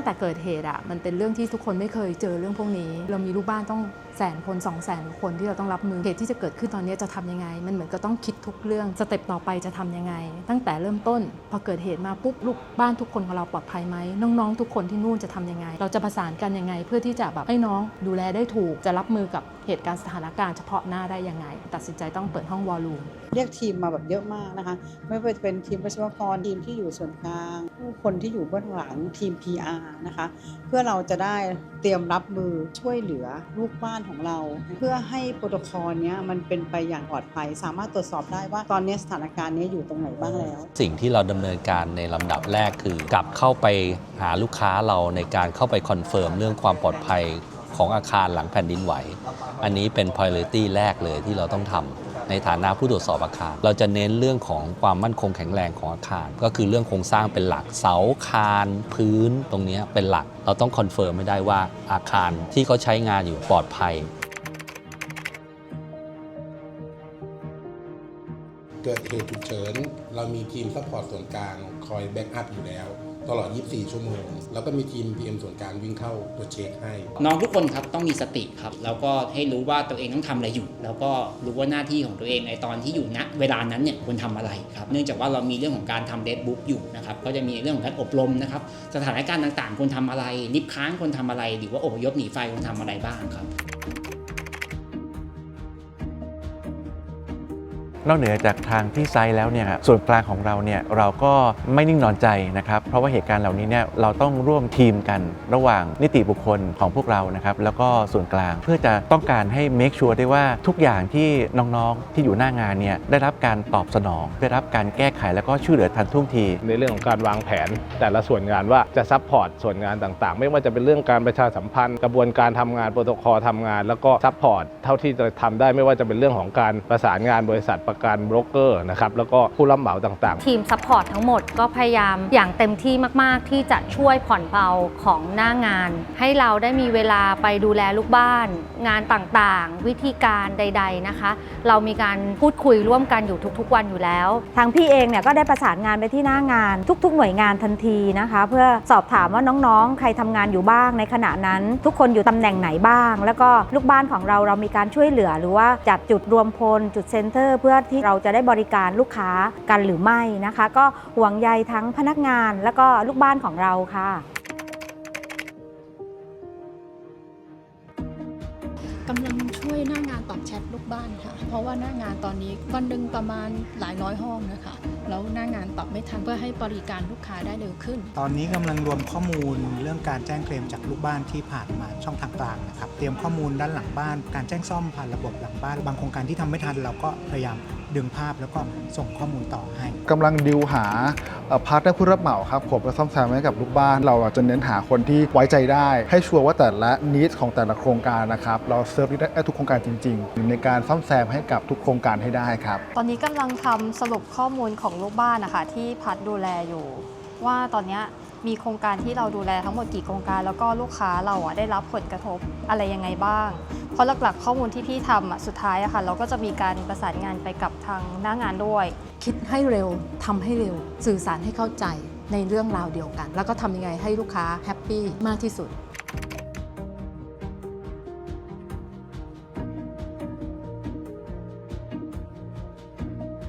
งแต่เกิดเหตุอะมันเป็นเรื่องที่ทุกคนไม่เคยเจอเรื่องพวกนี้ เรามีลูกบ้านต้องแสนคน2 0 0แสนคนที่เราต้องรับมือเหตุที่จะเกิดขึ้นตอนนี้จะทำยังไง มันเหมือนก็ต้องคิดทุกเรื่องสเต็ปต่อไปจะทำยังไง ตั้งแต่เริ่มต้น พอเกิดเหตุมาปุ๊บลูกบ้านทุกคนของเราปลอดภัยไหมน้องๆ ทุกคนที่นู่นจะทำยังไง เราจะประสานกันยังไง เพื่อที่จะแบบให้น้องดูแลได้ถูกจะรับมือกับเหตุการณ์สถานการณ์เฉพาะหน้าได้ยังไง ตัดสินใจต้องเปิดห้องวอลลุ่มเรียกทีมมาแบบเยอะมากนะคะ ไม่ว่าจะเป็นทีมวิศวกรทีมที่อยู่ส่วนกลางผู้คนที่อยู่เบื้องหลังทีม PR นะคะ เพื่อเราจะได้เตรียมรับมือช่วยเหลือลูกบ้านของเรา เพื่อให้โปรโตคอลนี้มันเป็นไปอย่างปลอดภัย สามารถตรวจสอบได้ว่าตอนนี้สถานการณ์นี้อยู่ตรงไหนบ้างแล้ว สิ่งที่เราดำเนินการในลำดับแรกคือกลับเข้าไปหาลูกค้าเราในการเข้าไปคอนเฟิร์มเรื่องความปลอดภัยของอาคารหลังแผ่นดินไหว อันนี้เป็น priority แรกเลยที่เราต้องทำ ในฐานะผู้ตรวจสอบอาคาร เราจะเน้นเรื่องของความมั่นคงแข็งแรงของอาคาร ก็คือเรื่องโครงสร้างเป็นหลักเสาคานพื้นตรงนี้เป็นหลัก เราต้องคอนเฟิร์มไม่ได้ว่าอาคารที่เขาใช้งานอยู่ปลอดภัย เกิดเหตุฉุกเฉิน เรามีทีมซัพพอร์ตส่วนกลางคอยแบ็กอัพอยู่แล้ว ตลอด 24 ชั่วโมง แล้วก็มีทีม PM ส่วนกลางวิ่งเข้าตัวจเช็คให้ น้องทุกคนครับต้องมีสติครับ แล้วก็ให้รู้ว่าตัวเองต้องทำอะไรอยู่ แล้วก็รู้ว่าหน้าที่ของตัวเองในตอนที่อยู่ณเวลานั้นเนี่ยควรทำอะไรครับ เนื่องจากว่าเรามีเรื่องของการทำเดทบุ๊กอยู่นะครับ ก็จะมีเรื่องของการอบรมนะครับ สถานการณ์ต่างๆควรทำอะไรลิฟค้างควรทำอะไร หรือว่าอพยพหนีไฟควรทำอะไรบ้างครับ นอกเหนือจากทางที่ไซต์แล้วเนี่ยส่วนกลางของเราเนี่ยเราก็ไม่นิ่งนอนใจนะครับเพราะว่าเหตุการณ์เหล่านี้เนี่ยเราต้องร่วมทีมกันระหว่างนิติบุคคลของพวกเรานะครับแล้วก็ส่วนกลางเพื่อจะต้องการให้ make sure ได้ว่าทุกอย่างที่น้องๆที่อยู่หน้างานเนี่ยได้รับการตอบสนอง ได้รับการแก้ไขแล้วก็ช่วยเหลือทันท่วงที ในเรื่องของการวางแผน แต่ละส่วนงานว่าจะซัพพอร์ตส่วนงานต่างๆ ไม่ว่าจะเป็นเรื่องการประชาสัมพันธ์ กระบวนการทำงานโปรโตคอลทำงาน แล้วก็ซัพพอร์ตเท่าที่จะทำได้ไม่ว่าจะเป็นเรื่องของการประสานงานบริษัทประกันโบรกเกอร์นะครับแล้วก็ผู้รับเหมาต่างๆ ทีมซัพพอร์ตทั้งหมดก็พยายามอย่างเต็มที่มาก ๆ ที่จะช่วยผ่อนเบาของหน้างาน ให้เราได้มีเวลาไปดูแลลูกบ้าน งานต่างๆ วิธีการใด ๆนะคะ เรามีการพูดคุยร่วมกันอยู่ทุกๆ วันอยู่แล้ว ทางพี่เองเนี่ยก็ได้ประสานงานไปที่หน้างาน ทุก ๆ หน่วยงานทันทีนะคะ เพื่อสอบถามว่าน้องๆ ใครทำงานอยู่บ้างในขณะนั้น ทุกคนอยู่ตำแหน่งไหนบ้าง แล้วก็ลูกบ้านของเราเรามีการช่วยเหลือหรือว่าจัดจุดรวมพลจุดเซ็นเตอร์ เพื่อที่เราจะได้บริการลูกค้ากันหรือไม่นะคะ ก็ห่วงใยทั้งพนักงานแล้วก็ลูกบ้านของเราค่ะกำลังช่วยหน้างานตอบแชทลูกบ้านค่ะ เพราะว่าหน้างานตอนนี้วันหนึ่งประมาณหลายร้อยห้องนะคะ แล้วหน้างานตอบไม่ทันเพื่อให้บริการลูกค้าได้เร็วขึ้น ตอนนี้กำลังรวมข้อมูลเรื่องการแจ้งเคลมจากลูกบ้านที่ผ่านมาช่องทางกลางนะครับเตรียมข้อมูลด้านหลังบ้าน การแจ้งซ่อมผ่านระบบหลังบ้าน บางโครงการที่ทำไม่ทันเราก็พยายามดึงภาพแล้วก็ส่งข้อมูลต่อให้กำลังดิวหาพาร์ทเนอร์ผู้รับเหมาครับผมจะซ่อมแซมให้กับลูกบ้าน เราอาจจะเน้นหาคนที่ไว้ใจได้ ให้ชัวร์ว่าแต่ละนิดของแต่ละโครงการนะครับเราเซิร์ฟได้ทุกโครงการจริง ๆ ในการซ่อมแซมให้กับทุกโครงการให้ได้ครับ ตอนนี้กำลังทำสรุปข้อมูลของลูกบ้านนะคะที่พัดดูแลอยู่ ว่าตอนนี้มีโครงการที่เราดูแลทั้งหมดกี่โครงการ แล้วก็ลูกค้าเราอะได้รับผลกระทบอะไรยังไงบ้าง เพราะหลักๆ ข้อมูลที่พี่ทำอะสุดท้ายอะค่ะเราก็จะมีการประสานงานไปกับทางหน้างานด้วย คิดให้เร็วทำให้เร็ว สื่อสารให้เข้าใจในเรื่องราวเดียวกัน แล้วก็ทำยังไงให้ลูกค้าแฮปปี้มากที่สุด